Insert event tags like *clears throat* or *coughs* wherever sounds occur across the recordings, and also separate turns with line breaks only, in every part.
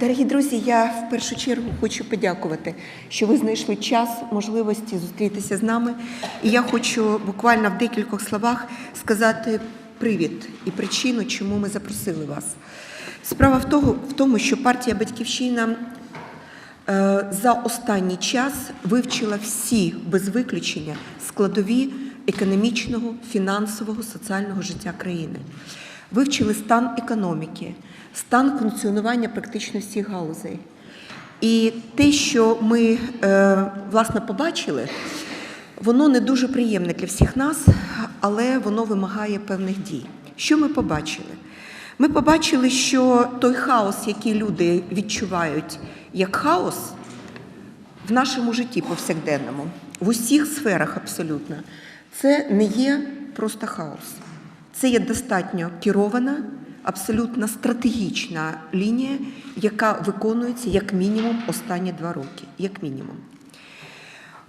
Дорогі друзі, я в першу чергу хочу подякувати, що ви знайшли час, можливості зустрітися з нами. І я хочу буквально в декількох словах сказати привід і причину, чому ми запросили вас. Справа в того- в тому, що партія Батьківщина е, за останній час вивчила всі без виключення складові економічного, фінансового, соціального життя країни. Вивчили стан економіки, стан функціонування практично всіх галузей. І те, що ми е, власне побачили, воно не дуже приємне для всіх нас, але воно вимагає певних дій. Що ми побачили? Ми побачили, що той хаос, який люди відчувають як хаос в нашому житті повсякденному, в усіх сферах абсолютно, це не є просто хаос. Це є достатньо керована, абсолютно стратегічна лінія, яка виконується як мінімум останні два роки. Як мінімум.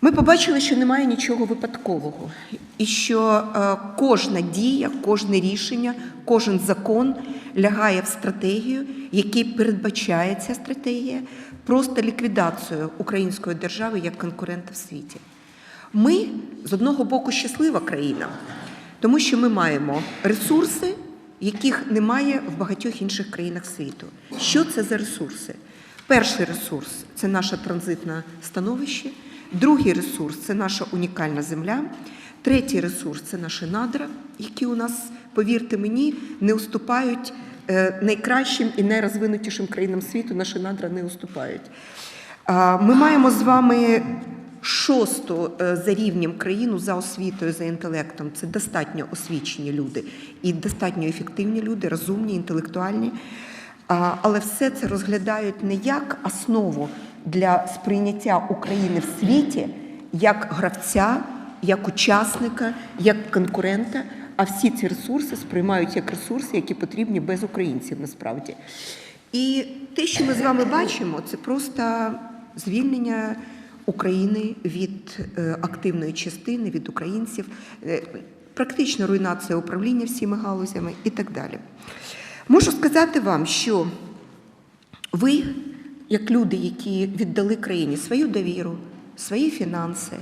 Ми побачили, що немає нічого випадкового, і що е, кожна дія, кожне рішення, кожен закон лягає в стратегію, який передбачає ця стратегія просто ліквідацію української держави як конкурента в світі. Ми з одного боку щаслива країна, тому що ми маємо ресурси, яких немає в багатьох інших країнах світу. Що це за ресурси? Перший ресурс це наше транзитне становище. Другий ресурс це наша унікальна земля. Третій ресурс це наші надра, які у нас, повірте мені, не уступають е, найкращим і найрозвинутішим країнам світу. Наші надра не уступають. Ми маємо з вами шосту е, за рівнем країну за освітою, за інтелектом. Це достатньо освічені люди і достатньо ефективні люди, розумні, інтелектуальні. Але все це розглядають не як основу для сприйняття України в світі, як гравця, як учасника, як конкурента. А всі ці ресурси сприймають як ресурси, які потрібні без українців насправді. І те, що ми з вами бачимо, це просто звільнення України від е, активної частини, від українців, е, практична руйнація управління всіми галузями і так далі. Можу сказати вам, що ви, як люди, які віддали країні свою довіру, свої фінанси,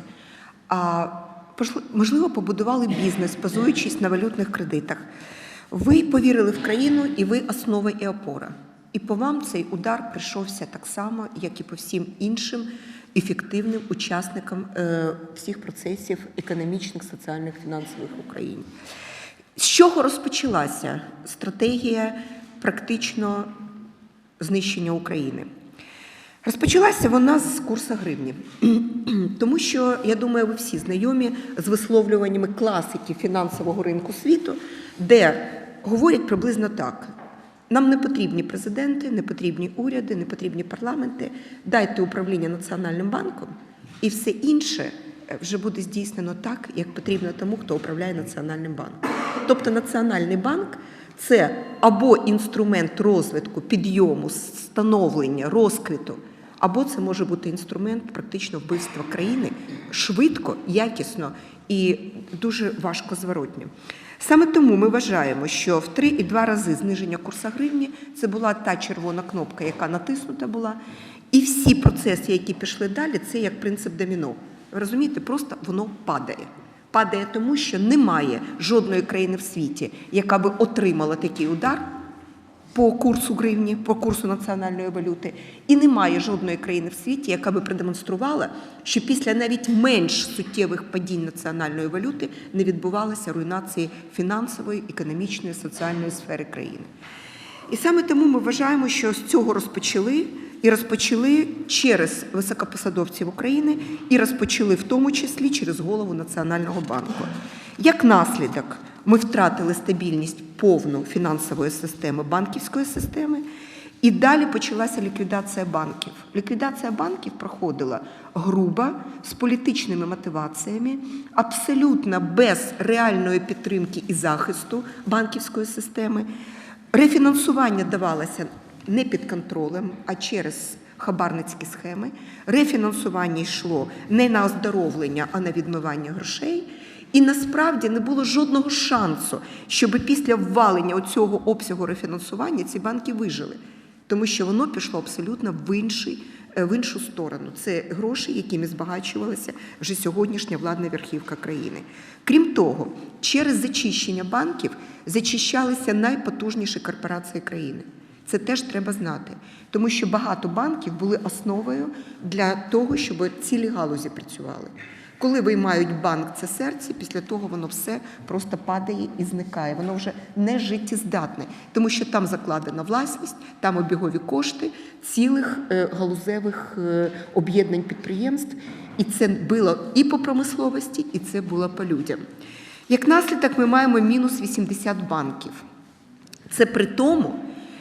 а можливо, побудували бізнес, базуючись на валютних кредитах, ви повірили в країну, і ви основа і опора. І по вам цей удар прийшовся так само, як і по всім іншим ефективним учасникам е, всіх процесів економічних, соціальних, фінансових в Україні. З чого розпочалася стратегія практично знищення України? Розпочалася вона з курсу гривні, *clears throat* тому що я думаю, ви всі знайомі з висловлюваннями класиків фінансового ринку світу, де говорять приблизно так: нам не потрібні президенти, не потрібні уряди, не потрібні парламенти. Дайте управління Національним банком, і все інше е, вже буде здійснено так, як потрібно тому, хто управляє Національним банком. Тобто Національний банк це або інструмент розвитку, підйому, становлення, розквіту, або це може бути інструмент практично вбивства країни швидко, якісно і дуже важко зворотньо. Саме тому ми вважаємо, що в 3,2 рази зниження курса гривні це була та червона кнопка, яка натиснута була, і всі процеси, які пішли далі, це як принцип доміно. Розумієте, просто воно падає. Падає тому, що немає жодної країни в світі, яка би отримала такий удар по курсу гривні, по курсу національної валюти, і немає жодної країни в світі, яка би продемонструвала, що після навіть менш суттєвих падінь національної валюти не відбувалася руйнації фінансової, економічної, соціальної сфери країни. І саме тому ми вважаємо, що з цього розпочали і розпочали через високопосадовців України, і розпочали в тому числі через голову Національного банку. Як наслідок, ми втратили стабільність повну фінансової системи, банківської системи, і далі почалася ліквідація банків. Ліквідація банків проходила грубо, з політичними мотиваціями, абсолютно без реальної підтримки і захисту банківської системи. Рефінансування давалося не під контролем, а через хабарницькі схеми. Рефінансування йшло не на оздоровлення, а на відмивання грошей. І насправді не було жодного шансу, щоб після ввалення цього обсягу рефінансування ці банки вижили. тому що воно пішло абсолютно в інший. е, В іншу сторону це гроші, якими збагачувалася вже сьогоднішня владна верхівка країни. Крім того, через зачищення банків зачищалися найпотужніші корпорації країни. Це теж треба знати, тому що багато банків були основою для того, щоб цілі галузі працювали. Коли виймають банк це серце, після того воно все просто падає і зникає. Воно вже не життєздатне, тому що там закладена власність, там обігові кошти цілих е, галузевих е, об'єднань підприємств. І це було і по промисловості, і це було по людям. Як наслідок, ми маємо мінус 80 банків. Це при тому,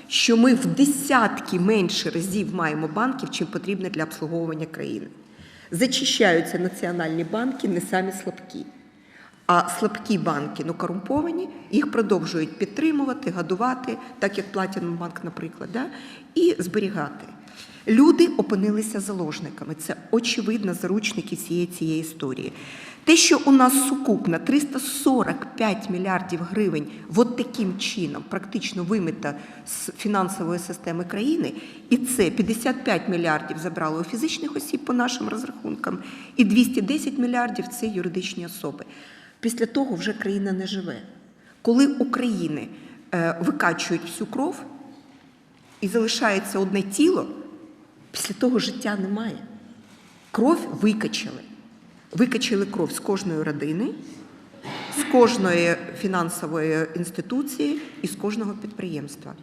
що ми в десятки менше разів маємо банків, чим потрібно для обслуговування країни. Зачищаються національні банки не самі слабкі. А слабкі банки, ну корумповані, їх продовжують підтримувати, годувати, так як Platinum банк, наприклад, да? і зберігати. Люди опинилися заложниками. Це очевидно заручники всієї цієї історії. Те, що у нас сукупно 345 мільярдів гривень от таким чином практично вимита з фінансової системи країни, і це 55 мільярдів забрали у фізичних осіб по нашим розрахункам, і 210 мільярдів це юридичні особи. Після того вже країна не живе. Коли України е, викачують всю кров і залишається одне тіло, після того життя немає. Кров викачали. Викачали кров з кожної родини, з кожної фінансової інституції і з кожного підприємства.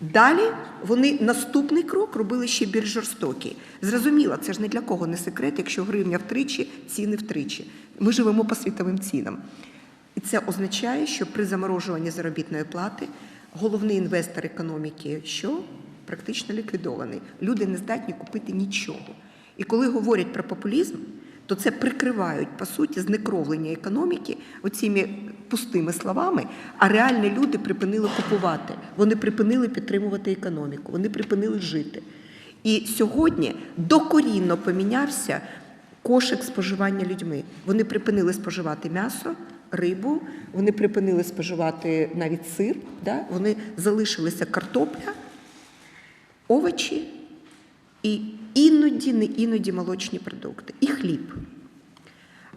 Далі вони наступний крок робили ще більш жорстокий. Зрозуміло, це ж не для кого не секрет, якщо гривня втричі, ціни втричі. Ми живемо по світовим цінам. І це означає, що при заморожуванні заробітної плати головний інвестор економіки що практично ліквідований. Люди не здатні купити нічого. І коли говорять про популізм, то це прикривають по суті знекровлення економіки оціми пустими словами. А реальні люди припинили купувати, вони припинили підтримувати економіку, вони припинили жити. І сьогодні докорінно помінявся кошик споживання людьми. Вони припинили споживати м'ясо, рибу, вони припинили споживати навіть сир, да? вони залишилися картопля, овочі і іноді, не іноді молочні продукти, і хліб.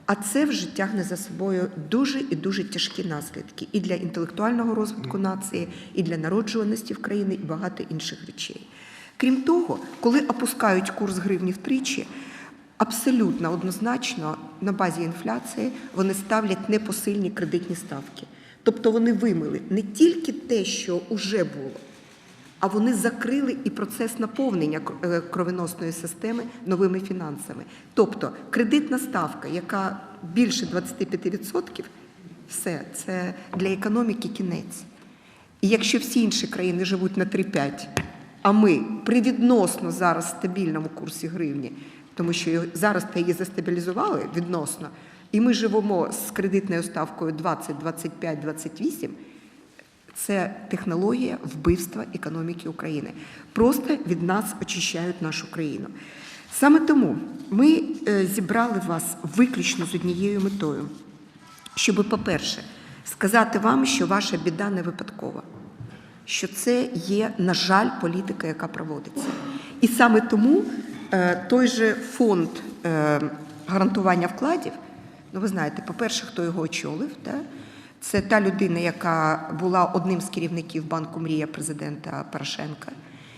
А це вже тягне за собою дуже і дуже тяжкі наслідки і для інтелектуального розвитку нації, і для народжуваності в країни, і багато інших речей. Крім того, коли опускають курс гривні втричі, абсолютно однозначно на базі інфляції вони ставлять непосильні кредитні ставки. Тобто вони вимили не тільки те, що вже було, а вони закрили і процес наповнення е, кровеносної системи новими фінансами. Тобто кредитна ставка, яка більше 25%, все, це для економіки кінець. І якщо всі інші країни живуть на 3-5, а ми при відносно зараз стабільному курсі гривні, тому що зараз та її застабілізували відносно, і ми живемо з кредитною ставкою 20, 25, 28, це технологія вбивства економіки України. Просто від нас очищають нашу країну. Саме тому ми е, зібрали вас виключно з однією метою, щоб, по-перше, сказати вам, що ваша біда не випадкова, що це є, на жаль, політика, яка проводиться. І саме тому е, той же фонд е, гарантування вкладів, ну ви знаєте, по-перше, хто його очолив, да? Це та людина, яка була одним з керівників банку Мрія президента Порошенка.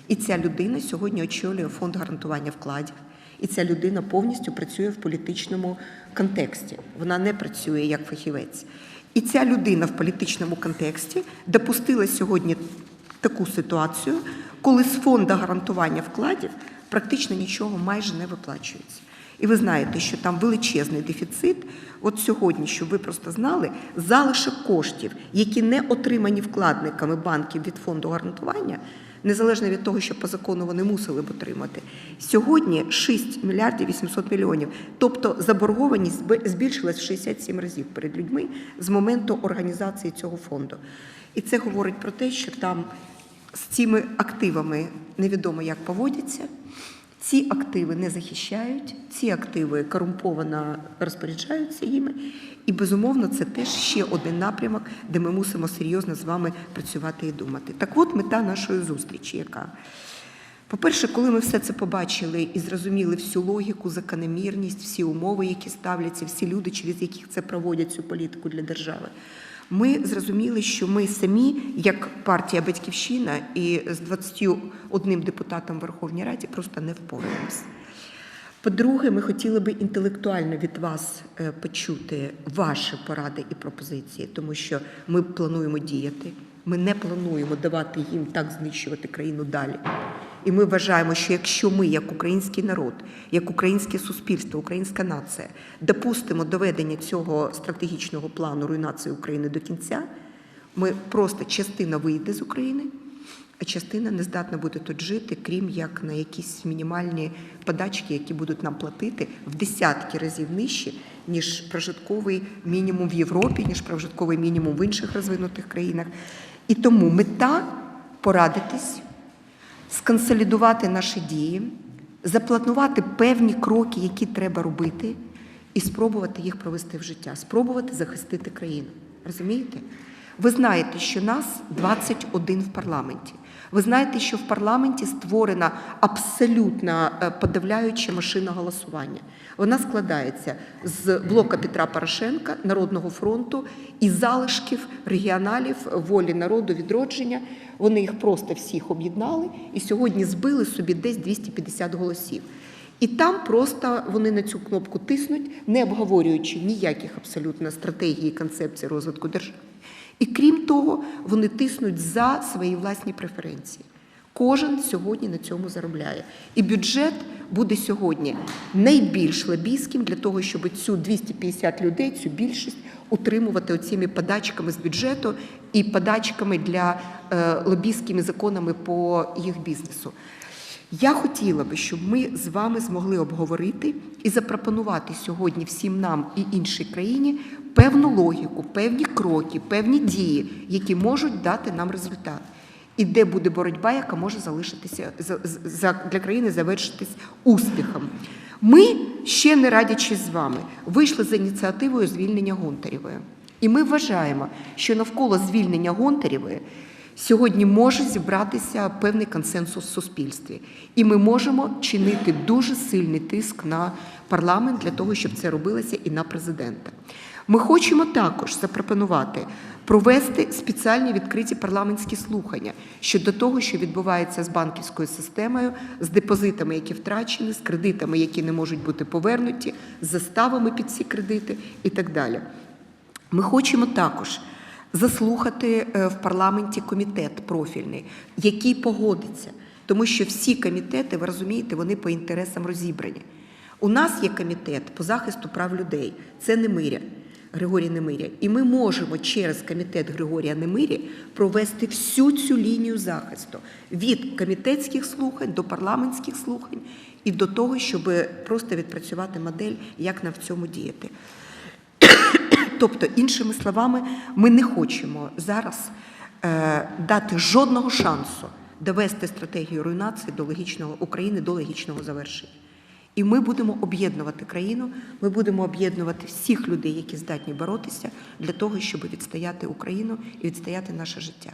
І ця людина сьогодні очолює фонд гарантування вкладів. І ця людина повністю працює в політичному контексті. Вона не працює як фахівець. І ця людина в політичному контексті допустила сьогодні таку ситуацію, коли з фонду гарантування вкладів практично нічого майже не виплачується. І ви знаєте, що там величезний дефіцит. От сьогодні, щоб ви просто знали, залишок коштів, які не отримані вкладниками банків від фонду гарантування, незалежно від того, що по закону вони мусили б отримати, сьогодні 6 мільярдів 800 мільйонів. Тобто заборгованість збільшилась в 67 разів перед людьми з моменту організації цього фонду. І це говорить про те, що там з цими активами невідомо як поводяться. Ці активи не захищають, ці активи корумповано розпоряджаються їми. І, безумовно, це теж ще один напрямок, де ми мусимо серйозно з вами працювати і думати. Так от мета нашої зустрічі, яка По-перше, коли ми все це побачили і зрозуміли всю логіку, закономірність, всі умови, які ставляться, всі люди, через яких це проводять цю політику для держави, ми зрозуміли, що ми самі, як партія Батьківщина, і з 21 депутатом Верховній Раді просто не впораємось. По-друге, ми хотіли би інтелектуально від вас е, почути ваші поради і пропозиції, тому що ми плануємо діяти. Ми не плануємо давати їм так знищувати країну далі. І ми вважаємо, що якщо ми, як український народ, як українське суспільство, українська нація, допустимо доведення цього стратегічного плану руйнації України до кінця, ми просто частина вийде з України, а частина не здатна буде тут жити, крім як на якісь мінімальні подачки, які будуть нам платити в десятки разів нижче, ніж прожитковий мінімум в Європі, ніж прожитковий мінімум в інших розвинутих країнах. І тому мета порадитись, сконсолідувати наші дії, запланувати певні кроки, які треба робити, і спробувати їх провести в життя, спробувати захистити країну. Розумієте? Ви знаєте, що нас 21 в парламенті. Ви знаєте, що в парламенті створена абсолютно е, подавляюча машина голосування. Вона складається з блока Петра Порошенка, Народного фронту і залишків регіоналів волі народу відродження. Вони їх просто всіх об'єднали і сьогодні збили собі десь 250 голосів. І там просто вони на цю кнопку тиснуть, не обговорюючи ніяких абсолютно стратегій і концепцій розвитку держави. І крім того, вони тиснуть за свої власні преференції. Кожен сьогодні на цьому заробляє. І бюджет буде сьогодні найбільш лобійським для того, щоб цю 250 людей, цю більшість утримувати оціми подачками з бюджету і подачками для е, лобійськими законами по їх бізнесу. Я хотіла би, щоб ми з вами змогли обговорити і запропонувати сьогодні всім нам і іншій країні певну логіку, певні кроки, певні дії, які можуть дати нам результат. І де буде боротьба, яка може залишитися за- для країни завершитись успіхом. Ми, ще не радячись з вами, вийшли за ініціативою звільнення Гонтарєвої. І ми вважаємо, що навколо звільнення Гонтарєвої сьогодні може зібратися певний консенсус в суспільстві. І ми можемо чинити дуже сильний тиск на парламент для того, щоб це робилося і на президента. Ми хочемо також запропонувати провести спеціальні відкриті парламентські слухання щодо того, що відбувається з банківською системою, з депозитами, які втрачені, з кредитами, які не можуть бути повернуті, з заставами під ці кредити і так далі. Ми хочемо також заслухати е, в парламенті комітет профільний, який погодиться, тому що всі комітети, ви розумієте, вони по інтересам розібрані. У нас є комітет по захисту прав людей, це Немиря, Григорій Немиря. І ми можемо через комітет Григорія Немирі провести всю цю лінію захисту від комітетських слухань до парламентських слухань і до того, щоб просто відпрацювати модель, як нам в цьому діяти. *coughs* Тобто, іншими словами, ми не хочемо зараз е, дати жодного шансу довести стратегію руйнації до логічного України до логічного завершення. І ми будемо об'єднувати країну, ми будемо об'єднувати всіх людей, які здатні боротися для того, щоб відстояти Україну і відстояти наше життя.